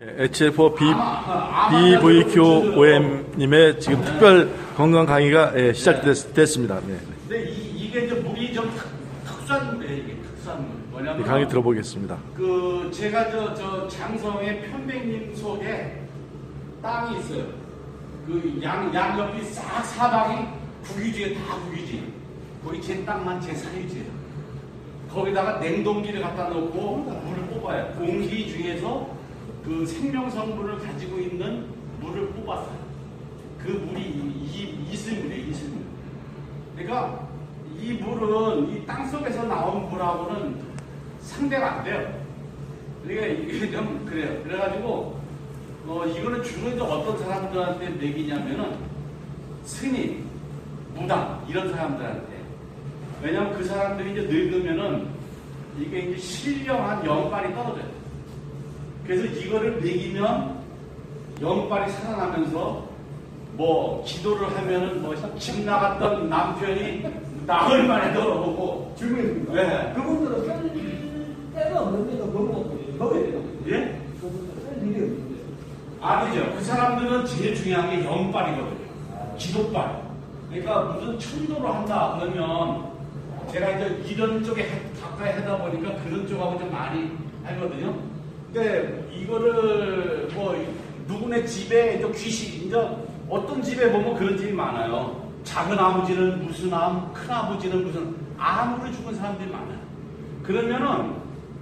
HF B, BVQOM님의 지금 특별 건강 강의가 예, 시작됐습니다. 네. 근데 이, 이게 이제 물이 좀 특, 특수한 물이에요. 이게 특수한 물. 이 뭐냐면 강의 들어보겠습니다. 그 제가 저, 저 장성의 편백림 속에 땅이 있어요. 그 양 양 옆이 싹 사방이 국유지에 다 국유지. 거기 제 땅만 제 사유지예요. 거기다가 냉동기를 갖다 놓고 물을 뽑아요. 공기 중에서 그 생명 성분을 가지고 있는 물을 뽑았어요. 그 물이 이- 이- 이슬물이에요, 이슬물. 그러니까 이 물은 이 땅 속에서 나온 물하고는 상대가 안 돼요. 그러니까 이게 좀 그래요. 그래가지고 어 이거는 주로 이제 어떤 사람들한테 먹이냐면은 스님, 무당 이런 사람들한테. 왜냐면 그 사람들이 이제 늙으면은 이게 이제 신령한 영빨이 떨어져요. 그래서 이거를 먹이면 영빨이 살아나면서 뭐 기도를 하면은 뭐집 나갔던 남편이 나흘 만에 돌아오고 질문입니다. 네. 그분들은 뺄 때가 없는데도 되는 거예요. 예? 그분들은 뺄 일이 없는데. 아니죠. 그 사람들은 제일 중요한 게 영빨이거든요. 기도빨. 그러니까 무슨 천도를 한다 그러면 제가 이제 이런 쪽에 해- 가까이 하다 보니까 그런 쪽하고 좀 많이 하거든요. 근데 이거를 뭐 누구네 집에 또 귀신 이제 어떤 집에 보면 그런 집이 많아요. 작은 아버지는 무슨 암, 큰 아버지는 무슨 암으로 죽은 사람들이 많아요. 그러면은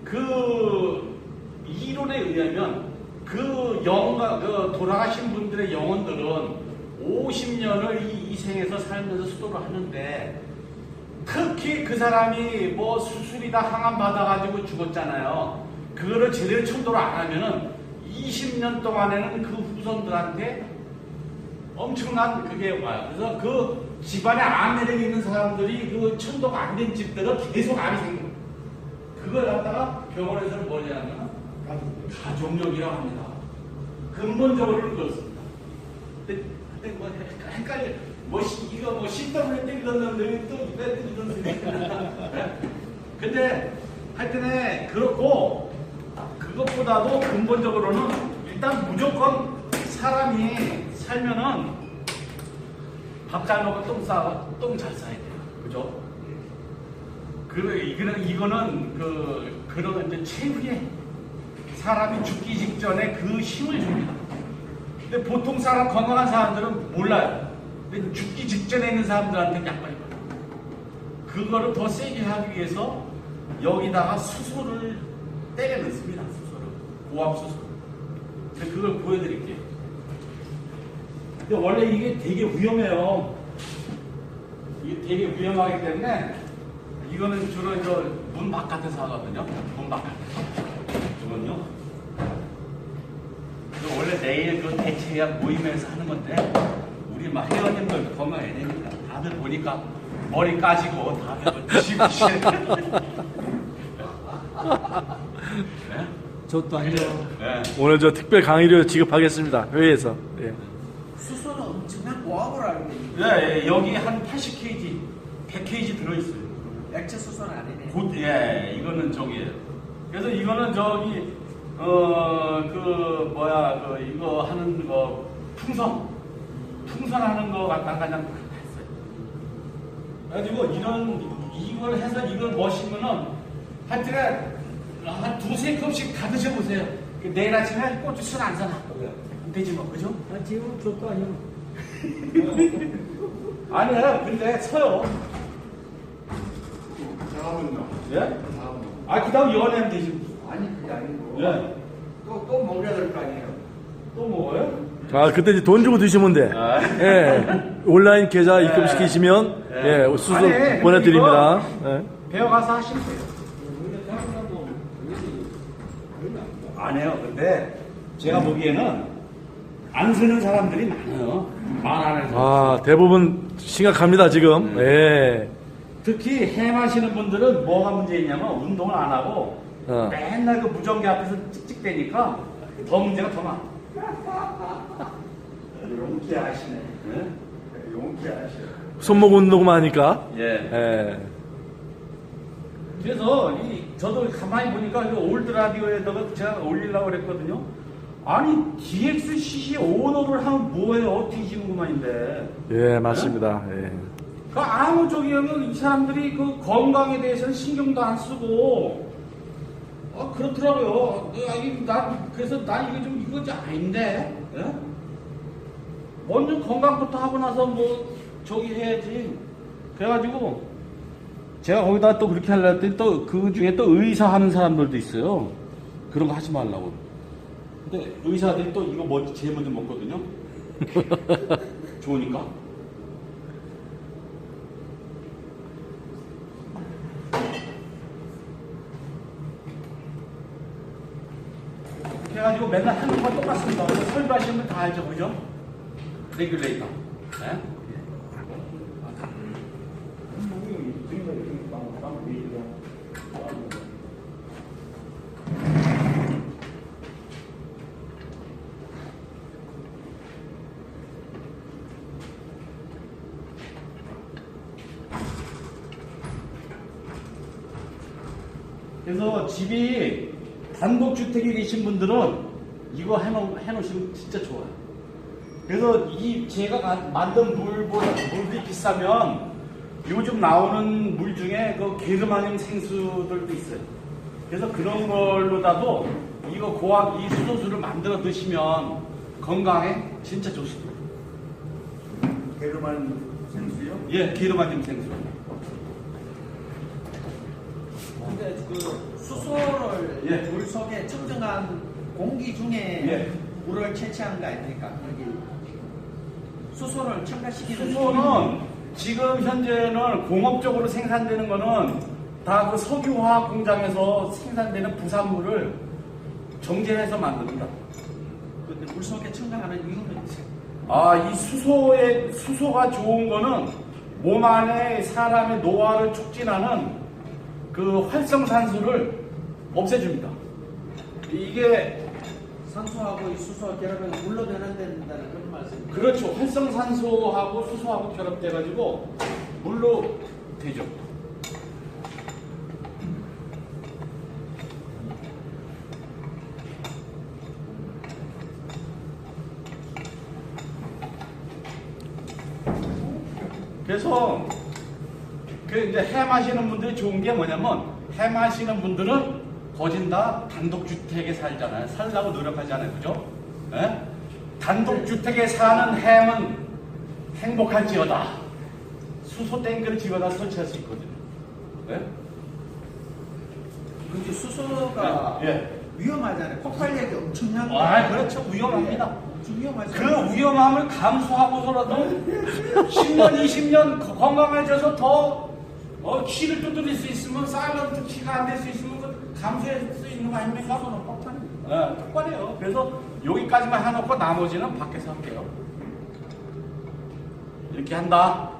그 이론에 의하면 그 영가 그 돌아가신 분들의 영혼들은 50년을 이, 이 생에서 살면서 수도를 하는데 특히 그 사람이 뭐 수술이다 항암 받아가지고 죽었잖아요. 그거를 제대로 천도를 안 하면은 20년 동안에는 그 후손들한테 엄청난 그게 와요. 그래서 그 집안에 암 내력이 있는 사람들이 그 천도가 안 된 집들은 계속 암이 생겨요. 그걸 갖다가 병원에서는 뭐냐면 가족력이라고 합니다. 근본적으로는 그렇습니다. 근데, 근데 뭐 헷- 헷갈려. 뭐 시- 이거 뭐 CW 때 읽었는데 또 이때 이런 소리. 근데 하여튼에 그렇고 그것보다도 근본적으로는 일단 무조건 사람이 살면은 밥 잘 먹고 똥 싸고 똥잘 싸야 돼요. 그죠? 그 이거는 이거는 그 그런 이제 최후의 사람이 죽기 직전에 그 힘을 줍니다. 근데 보통 사람 건강한 사람들은 몰라요. 근데 죽기 직전에 있는 사람들한테는 약발이 거요 그거를 더 세게 하기 위해서 여기다가 수소를 때려 넣습니다. 수소를 고압 수소. 제가 그걸 보여드릴게요. 근데 원래 이게 되게 위험해요. 이게 되게 위험하기 때문에 이거는 주로 문 바깥에서 하거든요. 문 바깥. 이건요. 이거 원래 내일 그 대체약 모임에서 하는 건데 우리 막 회원님들 건강해야 되니까 다들 보니까 머리 까지고 다들 지구시. 네? 저도 아니요. 네. 오늘 저 특별 강의를 지급하겠습니다. 회의에서. 예. 수소는 엄청난 고압을 알고 있는데 네, 예, 여기 한 80kg, 100kg 들어있어요. 액체 수소는 아니네. 곧, 예, 이거는 저기예요. 그래서 이거는 저기, 어, 그, 뭐야, 그, 이거 하는 거, 풍선. 풍선하는 거 갖다 그냥 했어요. 그래가지고 이런, 이걸 해서 이걸 머시면은, 하여튼, 한 두세 컵씩 다 드셔보세요. 그 내일 아침에 고추 술안 사나. 되지 뭐, 그죠? 아, 지금 저도 아니요. 아니야, 근데 서요. 다음은요? 예? 다음은 아, 그 다음 연애하면 되지. 아니 그게 아니고 예. 또, 또 먹여야 될 거 아니에요? 또 먹어요? 아, 그때 이제 돈 주고 드시면 돼. 아. 예. 온라인 계좌 입금시키시면 예. 예, 수수 아니, 보내드립니다. 예. 배워가서 하시면 돼요. 안 해요. 근데 제가 보기에는 안 쓰는 사람들이 많아요. 말 안 해서. 아, 대부분 심각합니다, 지금. 예. 특히 해 마시는 분들은 뭐가 문제있냐면 운동을 안 하고 어. 맨날 그 무전기 앞에서 찍찍대니까 더 문제가 더 많아. 용기하시네. 네? 용기하시네. 손목 운동만 하니까. 예. 예. 그래서 이 저도 가만히 보니까 이 올드 라디오에다가 제가 올리려고 그랬거든요. 아니 DXCC 오너를 하면 뭐해요? 뒤지는구만인데. 예, 맞습니다. 예. 그 아무 저기 이 사람들이 그 건강에 대해서는 신경도 안 쓰고 아 그렇더라고요. 난 그래서 난 이거 좀 이거 좀 아닌데. 예? 먼저 건강부터 하고 나서 뭐 저기 해야지. 그래가지고 제가 거기다 또 그렇게 하려 했더니 또 그 중에 또 의사 하는 사람들도 있어요. 그런 거 하지 말라고. 근데 의사들이 또 이거 먼저 제일 먼저 먹거든요. 좋으니까. 그래가지고 맨날 하는 건 똑같습니다. 설교하시는 분 다 알죠, 그죠? 레귤레이터. 네? 그래서 집이 단독주택에 계신 분들은 이거 해놓, 해놓으시면 진짜 좋아요. 그래서 이 제가 가- 만든 물보다 물이 비싸면 요즘 나오는 물 중에 그 게르마늄 생수들도 있어요. 그래서 그런 걸로다도 이거 고압 이 수소수를 만들어 드시면 건강에 진짜 좋습니다. 게르만 생수요? 예, 게르마늄 생수. 근데 그 수소를 예. 물 속에 청정한 공기 중에 예. 물을 채취한 거 아닙니까? 여기 수소를 첨가시키는 수소는 지금 현재는 공업적으로 생산되는 거는 다 그 석유화학 공장에서 생산되는 부산물을 정제해서 만듭니다. 근데 물 속에 첨가하는 이유는. 아, 이 수소의 수소가 좋은 거는 몸 안에 사람의 노화를 촉진하는 그 활성산소를 없애줍니다. 이게 산소하고 이 수소가 결합해서 물로 변환된다는 그런 말씀. 그렇죠. 활성산소하고 수소하고 결합돼가지고 물로 되죠. 그래서 그 마시는 분들이 좋은 게 뭐냐면 해 마시는 분들은 거진 다 단독주택에 살잖아요. 살라고 노력하잖아요. 그죠? 예? 단독주택에 사는 햄은 행복할지어다. 수소 탱크를 집어다 설치할 수 있거든요. 예? 근데 수소가 예. 위험하잖아요. 폭발력이 엄청난 거. 아, 그렇죠. 위험합니다. 그 위험함을 감수하고서라도 10년, 20년 거- 건강해져서 더 어, 키를 두드릴 수 있으면 사일런트 키가 안 될 수 있으면 그 감수할 수 있는 거 아닙니까? 수소는 폭발입니다. 네, 똑바래요. 그래서 여기까지만 해놓고 나머지는 밖에서 할게요. 이렇게 한다.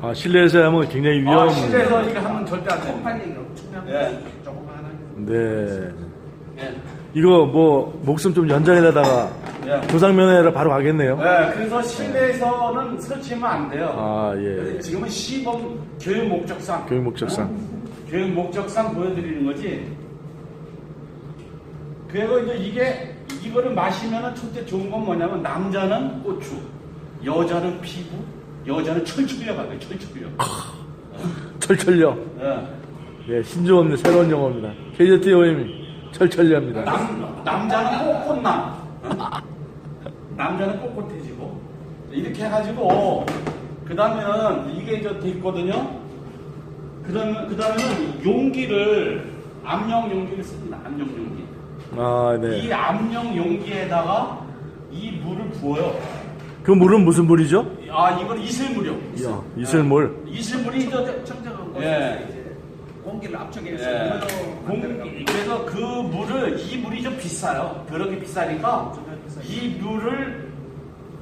아, 실내에서 하면 굉장히 위험. 아, 실내에서 이거 하면 절대 안 됩니다. 폭발력이 엄청난 예. 거. 조그마한. 네. 예. 이거 뭐 목숨 좀 연장해다가 예. 조상면회를 바로 가겠네요. 네, 그래서 실내에서는 설치하면 안 돼요. 아, 예. 지금은 시범 교육 목적상. 교육 목적상. 어? 교육 목적상 보여드리는 거지. 그리고 이제 이게 이거를 마시면은 첫째 좋은 건 뭐냐면 남자는 고추, 여자는 피부, 여자는 철쭉이라고 하요 철쭉이요. 철철력. 예. 예, 신조어 새로운 용어입니다. KZTOM 철철력입니다. 남, 남자는 꼿꼿남. 어? 남자는 꼿꼿해지고. 이렇게 해가지고, 그 다음에는 이게 이제 됐거든요. 그 다음에, 그 다음에는 용기를, 압력 용기를 씁니다. 압력 용기. 아, 이 네. 압력 용기에다가 이 물을 부어요. 그 물은 무슨 물이죠? 아, 이건 이슬물이요. 야, 이슬물. 네. 이슬물이 이제 청정- 청정한 예. 이제 공기를 압축해서 예. 물로 공- 만들어가고. 그래서 그 물을 이 물이 좀 비싸요. 더럽게 비싸니까 이 물을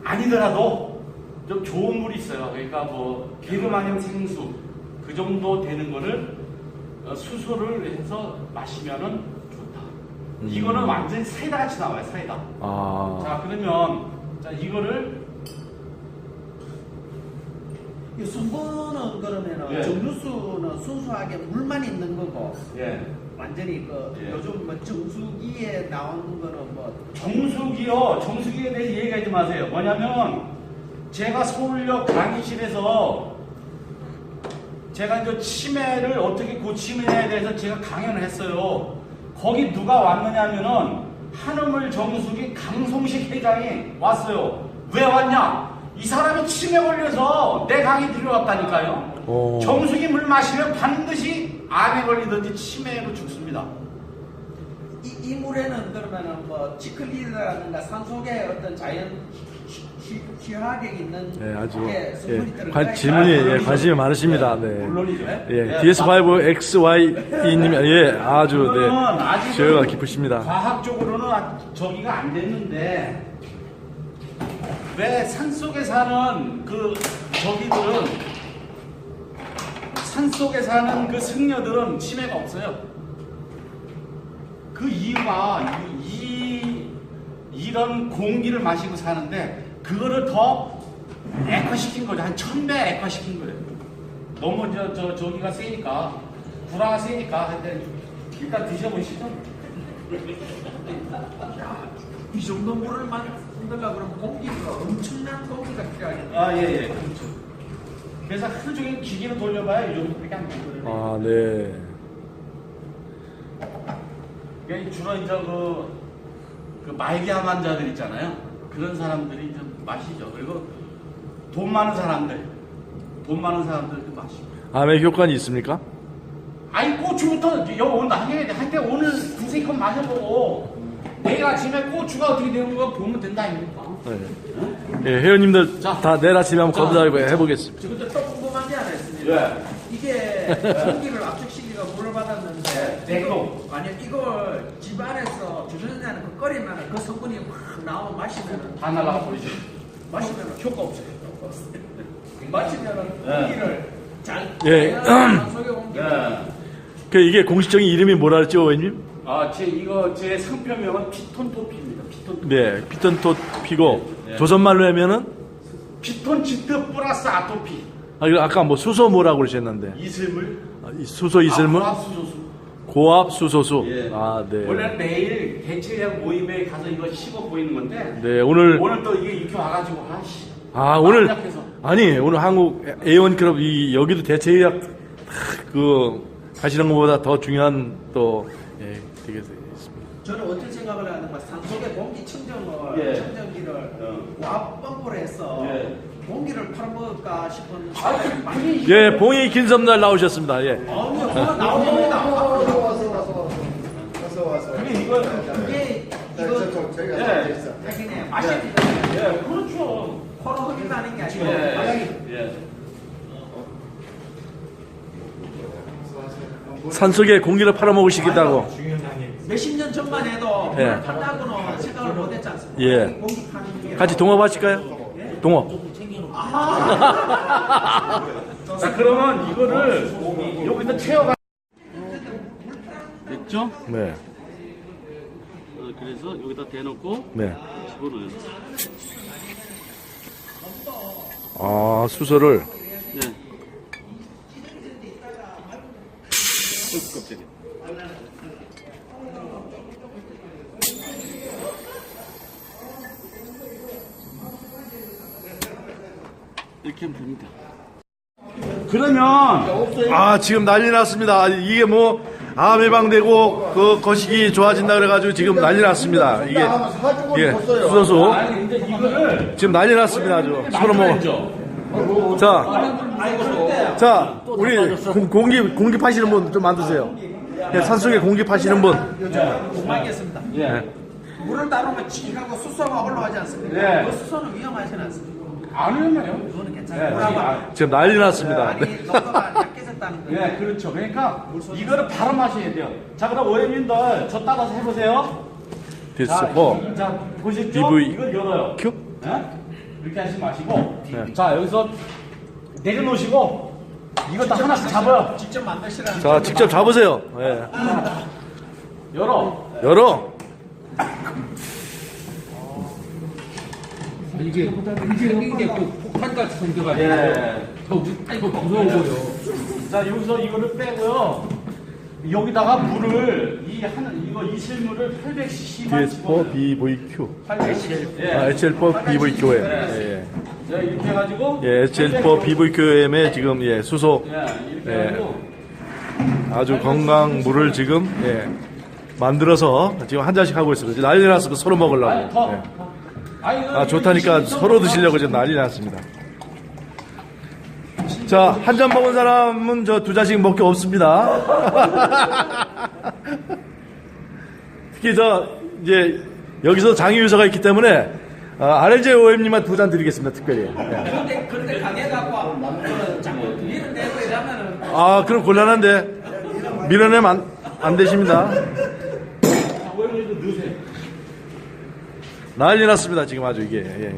아니더라도 좀 좋은 물이 있어요. 그러니까 뭐 게르마늄 생수 그 정도 되는 거를 어, 수소를 해서 마시면은 좋다. 음. 이거는 완전 히 사이다 같이 나와요. 사이다. 아, 자 그러면 자 이거를 이 성분은 그러면은 예. 정류수는 순수하게 물만 있는 거고 예 완전히 그 예. 요즘 뭐 정수기에 나오는 거는 뭐 정수기요. 정수기에 대해 얘기하지 마세요. 뭐냐면 제가 서울역 강의실에서 제가 이제 치매를 어떻게 고치느냐에 대해서 제가 강연을 했어요. 거기 누가 왔느냐면은 한우물 정수기 강송식 회장이 왔어요. 왜 왔냐? 이 사람이 치매 걸려서 내 강의 들어왔다니까요. 오. 정수기 물 마시면 반드시 암에 걸리든지 치매로 죽습니다. 이, 이 물에는 그러면은 뭐 지클리드라든가 산속에 어떤 자연 희화력이 있는 네, 아주 예, 관. 질문이 예. 관심이 많으십니다. 네, 네. 물론이죠. 예, DS5XY님 예, 아주 네. 아직은 지혜가 깊으십니다. 과학적으로는 아- 저기가 안 됐는데 왜 산속에 사는 그 저기들은 산속에 사는 그 승려들은 치매가 없어요. 그 이유가 이, 이 이 런 공기를 마시고 사는데 그거를 더 액화시킨 거죠. 한 천배 액화시킨 거예요. 너무 저, 저 저기가 세니까 불화가 세니까 하여튼 일단 드셔보시죠. 이 정도 물을 만 들려고 그러면 공기가 엄청난 공기가 필요하겠네. 아, 예, 예. 그렇죠. 그래서 하루 종일 기계로 돌려봐야 이 정도밖에 안 되거든요. 아, 네. 그러니까 주로 이제 그, 그 말기암 환자들 있잖아요. 그런 사람들이 이제 마시죠. 그리고 돈 많은 사람들, 돈 많은 사람들도 마시고. 암의 효과는 있습니까? 아니 고추부터 여기 온다 한개 한개 오늘 두세 컵 마셔보고 내일 아침에 고추가 어떻게 되는 거 보면 된다 아닙니까? 네. 예, 회원님들 자. 다 내일 아침에 한번 자. 검사 해보겠습니다. 저 근데 또 궁금한 게 하나 있습니다. 예. 이게 공기를 압축시키가 물을 받았는데 네, 이거 만약 이걸 집 안에서 주전자는 그 끓이면 그 성분이 확 나오면 마시면은 다 날라가 버리죠. 마시면은 효과 없어요. 마시면은 네. 공기를 잘 예. 속에. 그 이게 공식적인 이름이 뭐라 그랬죠, 의원님? 아, 제 이거 제 상표명은 피톤 토피입니다. 피톤 토피. 네, 피턴토 피고 네. 조선말로 하면은 피톤 치트 플러스 아토피. 아, 이거 아까 뭐 수소 뭐라고 그러셨는데 이슬물. 아, 이 수소 이슬물 아, 수소수. 고압 수소수. 예. 아, 네. 원래 내일 대체약 모임에 가서 이거 씹어 보이는 건데. 네, 오늘 오늘 또 이게 이렇게 와가지고 아씨. 아 오늘 약해서. 아니 오늘 한국 A1 클럽 이 여기도 대체의학 하, 그 하시는 것보다 더 중요한 또 예, 되게 있습니다. 저는 어떤 생각을 하는가 산속에 공기 청정을 예. 청정기를 어. 와펌프를 해서 예. 공기를 팔아먹을까 싶은 아, 그게 예, 봉이 긴섬날 나오셨습니다. 예. 아니요 나옵니다 와서 와서 와서 와서 와서. 그게 이거. 저희가 예. 있어. 하긴 맛이 예, 그렇죠. 코로 흡입하는 게 아니고 예. 예. 산속에 공기를 팔아먹으시겠다고. 전만 해도 예. 물을 판다고는 생각을 못했지 않습니까? 예. 게 같이 동업하실까요? 동업. 자, 그러면 이거를 여기다 채워가. 됐죠? 네, 어, 그래서 여기다 대놓고 네. 집어넣어요. 아 수소를 네. 깜짝이야. 이렇게 하면 됩니다. 그러면 아 지금 난리 났습니다. 이게 뭐 암 예방되고 그 거식이 좋아진다 그래가지고 지금 난리 났습니다. 이게 예 수소수 지금 난리 났습니다. 아주 서로 뭐. 자, 자, 우리 공- 공기 공기 파시는 분 좀 만드세요. 예, 산속에 공기 파시는 분. 공부하겠습니다. 예. 물을 따르면 지하고 수소가 올라가지 않습니까? 네. 그 수소는 위험하지 않습니까? 안. 그거는 네, 괜찮아요. 네. 물하고 지금 난리 났습니다. 많이 농도가 약해졌다는 거예요. 네, 그렇죠. 그러니까 이거를 바로 마셔야 돼요. 자, 그럼 오해민들 저 따라서 해보세요. 디스 자, 포 이- 자, 보시죠. DV 이걸 열어요. 큐. 네? 이렇게 하시지 마시고. 네. 자, 여기서 내려놓으시고 이거 다 하나씩 잡아요. 직접 만드시라는 자, 직접 잡으세요. 예. 열어. 열어. 이게 이게 생긴 게그 폭탄같이 생겨가지고 예. 더, 무- 더 무서워 보여. 자, 여기서 이거를 빼고요. 여기다가 물을 이 한 이거 이 실물을 800cc만 DS4 BVQ. 800cc. 예. 아, HL4 BVQM. 예, 자, 이렇게 해가지고 예. 예, HL4 BVQM에 지금 예, 수소 예, 이렇게 예. 해가지고 아주 건강 물을 지금 예, 만들어서 지금 한 잔씩 하고 있습니다. 지금 난리 났습니다. 서로 아니 먹으려고. 더. 예. 아니, 이거 아, 좋다니까 서로 드시려고 지금 난리 났습니다. 자, 한 잔 먹은 사람은 저 두 잔씩 먹기 없습니다. 특히 저, 이제, 여기서 장유유서가 있기 때문에, 아, RLJ OM님만 두 잔 드리겠습니다, 특별히. 예. 그런데 그런데 강해갖고 그 자꾸 밀어내고 이러면은 아, 그럼 곤란한데, 밀어내면 안, 안 되십니다. 자, 오히려 이거 넣으세요. 난리 났습니다, 지금 아주 이게. 예.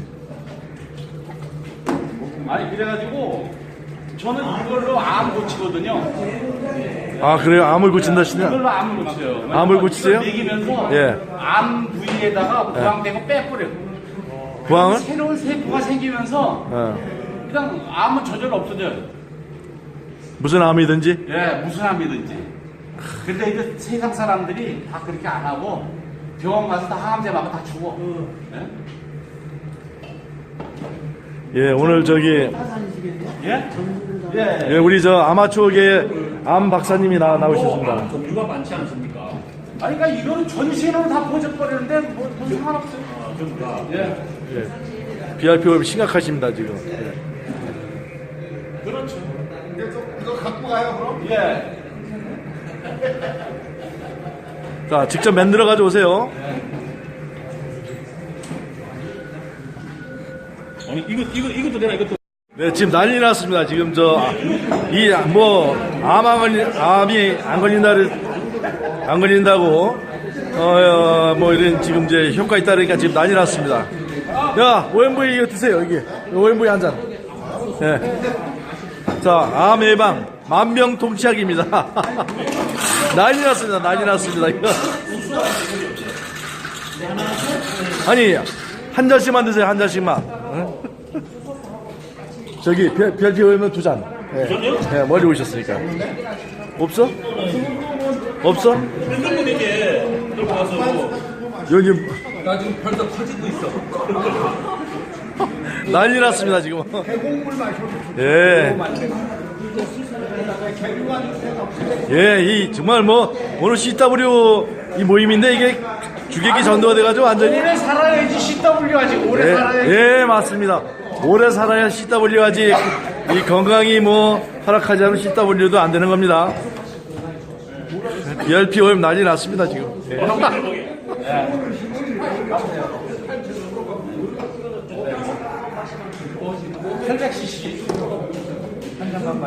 아니 그래가지고 저는 이걸로 암 고치거든요. 아, 그래요? 암을 고친다 시냐? 이걸로 암을 고쳐요. 암을 고치세요? 먹이면서 예. 암 부위에다가 부항되고 빼버려요. 부항은? 새로운 세포가 생기면서 어. 그냥 암은 저절로 없어져요. 무슨 암이든지? 예, 무슨 암이든지. 근데 이거 세상 사람들이 다 그렇게 안 하고 병원 가서 다 항암제 맞고 다 죽어. 예? 예, 오늘 저기, 예? 예. 예, 우리 저 아마추어계 암 박사님이 나, 나오셨습니다. 종류가 많지 않습니까? 아니, 그러니까 이거는 전신으로 다 퍼져버리는데 뭐, 뭐 상관없어요. 전부가. 예. 예. BRPO 심각하십니다, 지금. 그렇죠. 이제 좀 이거 갖고 가요 그럼? 예. 자, 직접 만들어 가져오세요. 아니 이거 이거 이것도 되나 이것도. 네, 지금 난리 났습니다. 지금 저, 이, 뭐, 암, 안 걸리, 암이 안 걸린다를, 안 걸린다고, 어, 어, 뭐, 이런 지금 이제 효과 있다 그러니까 지금 난리 났습니다. 야, OMV 이거 드세요, 여기. OMV 한 잔. 예. 자, 암 예방, 만병통치약입니다. 난리 났습니다, 난리 났습니다, 이거. 아니, 한 잔씩만 드세요, 한 잔씩만. 응? 저기 별, 별티 오면 두 잔. 예. 예, 멀리 오셨으니까. 없어? 없어? 들고 와서 여기 나 지금 벌써 터지고 있어. 난리 났습니다 지금. 예. 예, 이 정말 뭐 오늘 CW 이 모임인데 이게 주객이 전도가 돼가지고 완전히 오래 살아야지 CW 하지. 오래 예, 살아야지. 예, 맞습니다. 오래 살아야 CW 하지 이 건강이 뭐 허락하지 않으면 CW도 안 되는 겁니다. BRP 오염 난리 났습니다 지금. 예.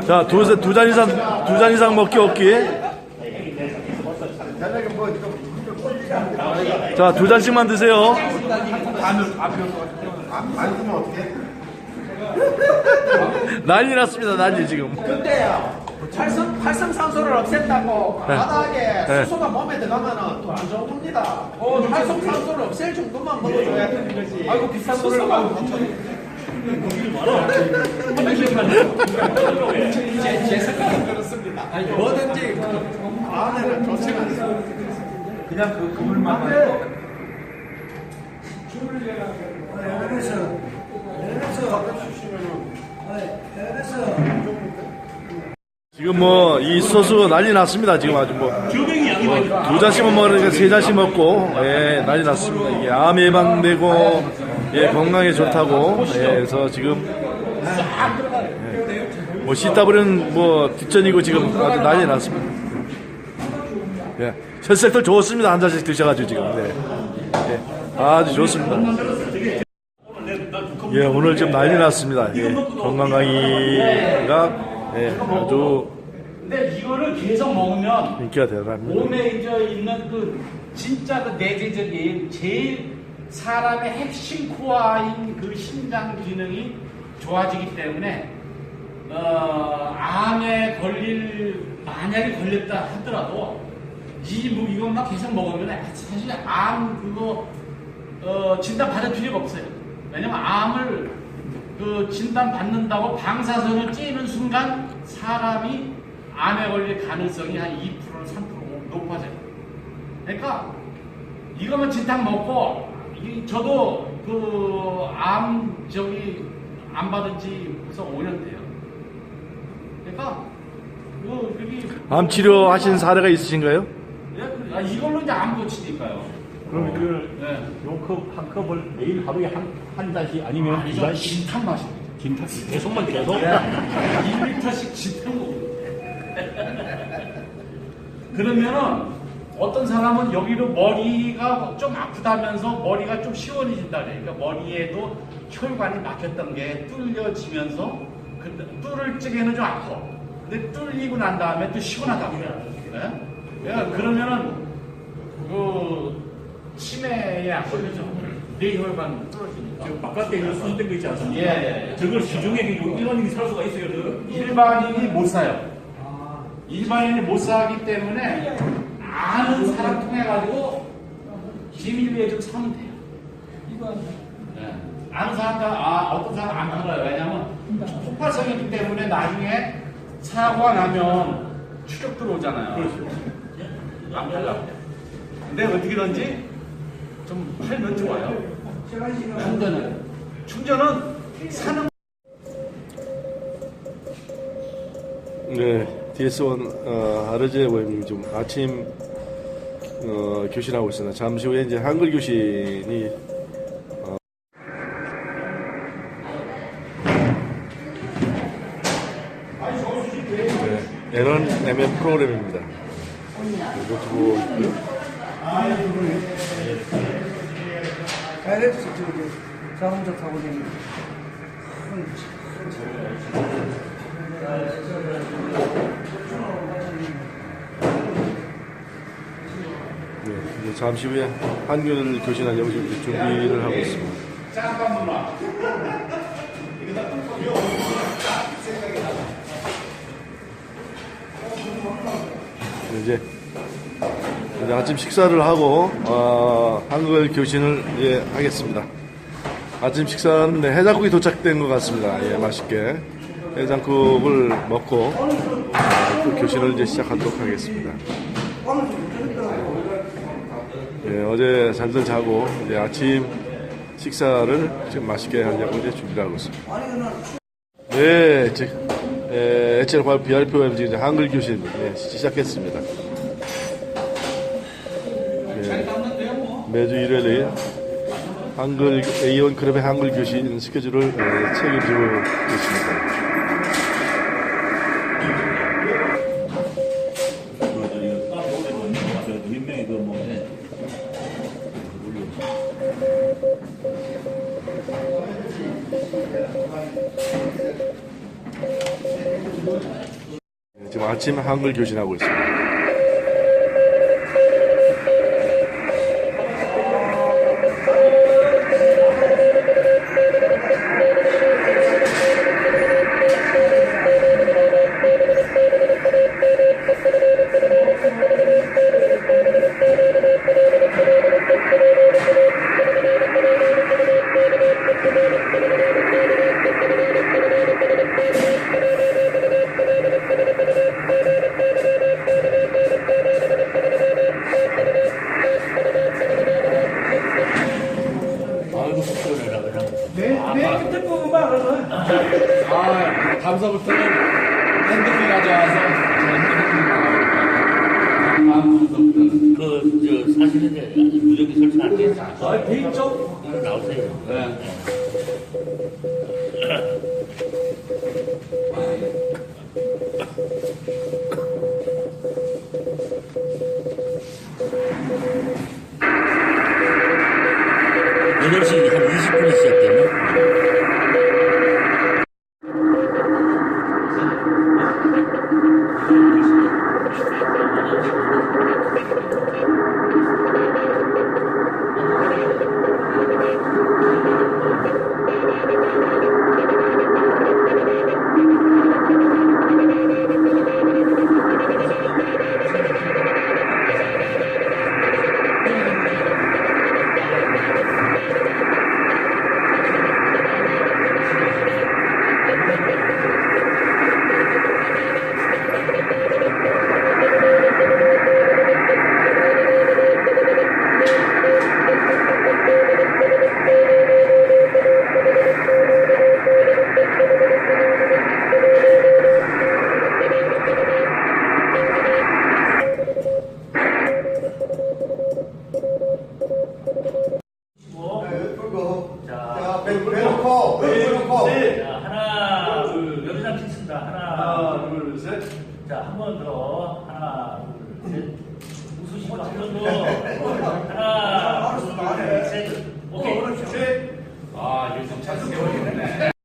자, 두, 잔- 두잔 이상, 두 잔 이상 먹기 없기. 자, 두 잔씩만 드세요. 난리 났습니다, 난리 지금. 근데요 활성 활성산소를 없앤다고 네. 바닥에 네. 수소가 몸에 들어가면은 또안 좋은 겁니다. 어, 활성산소를 없앨 정도만 먹어줘야 되는 거지. 아이고 비싼 수소가 뭐든지 그 안에는 좋지가 않습니다. 그냥 그 그물만 지금 뭐, 이 소스 난리 났습니다, 지금 아주 뭐. 뭐, 두 잔씩만 먹으니까 세 잔씩 먹고, 예, 난리 났습니다. 이게 암 예방되고, 예, 건강에 좋다고, 예, 그래서 지금, 예, 뭐, CW는 뭐, 뒷전이고 지금 아주 난리 났습니다. 예, 혈색도 좋습니다. 한 잔씩 드셔가지고 지금, 네. 예, 아주 좋습니다. 예, 오늘 좀 난리 났습니다. 예, 건강 강의가, 예, 아주 근데 이거를 계속 먹으면 인기가 대단합니다. 몸에 이제 있는 그 진짜 그 내재적인 제일 사람의 핵심 코어인 그 심장 기능이 좋아지기 때문에 어, 암에 걸릴 만약에 걸렸다 하더라도 이뭐 이것만 계속 먹으면 사실 암 그거 어, 진단 받을 필요가 없어요. 왜냐면 암을 그 진단 받는다고 방사선을 찌는 순간 사람이 암에 걸릴 가능성이 한 2%, 3% 높아져요. 그러니까 이거만 진탕 먹고 이, 저도 그 암 저기 안 받은 지 벌써 5년 돼요. 그러니까 뭐 여기 암 치료하신 사례가 있으신가요? 예, 그- 아, 이걸로 이제 안 고치니까요. 그럼 이걸 네. 요컵 한 컵을 매일 하루에 한, 한 잔씩 아니면 두. 잔씩 진탕 마십니다. 진탕 계속만 계속 1리터씩 진탕 먹어요. 그러면은 어떤 사람은 여기로 머리가 좀 아프다면서 머리가 좀 시원해진다. 그러니까 머리에도 혈관이 막혔던 게 뚫려지면서 그 뚫을 적에는 좀 아파. 근데 뚫리고 난 다음에 또 시원하다고. 네? 그러니까 그러면은 그 치매에 안 걸리죠. 뇌혈관 뚫어지니까. 지금 바깥에 있는 수술된 거 있지 않습니까? 예, 예, 예. 저걸 시중에 일반인이 살 수가 있어요. 저. 일반인이 못 사요. 일반인이 못 사기 때문에 아는 사람 통해 가지고 비밀리에 좀 사면 돼요. 네. 아는 사람들 아 어떤 사람 안 팔아요. 왜냐면 폭발성이기 때문에 나중에 사고가 나면 추격 들어오잖아요. 안 팔라고. 근데 어떻게든지 좀 팔면 좋아요. 충전은 충전은 사는 네, DS1 어, 아르제 모임 좀 아침 어, 교신하고 있습니다. 잠시 후에 이제 한글 교신이 어, 네, 에런 MF 프로그램입니다. 노트북 있고요. 다이렉트 저기 자동차 타고 다니는 네, 이제 잠시 후에 한글 교신하려고 지금 준비를 하고 있습니다. 잠깐만. 이제, 이제 아침 식사를 하고 어, 한글 교신을 이제 하겠습니다. 아침 식사는 네, 해장국이 도착된 것 같습니다. 예, 맛있게 해장국을 먹고 어, 또 교신을 이제 시작하도록 하겠습니다. 예, 어제 잘들 자고 이제 아침 식사를 지금 맛있게 하려고 이제 준비를 하고 있습니다. 네, 이제 에, HL BRPOM 지금 이제 한글 교신 네, 시작했습니다. 네, 매주 일요일에 한글 A1 클럽의 한글 교신 스케줄을 에, 책임지고 있습니다. 아침 한글 교신하고 있습니다. 이제 무적이 설치 안 돼. 아, 돼 있죠? 나오세요. 네. 여덟 시한 20분에 시작되네.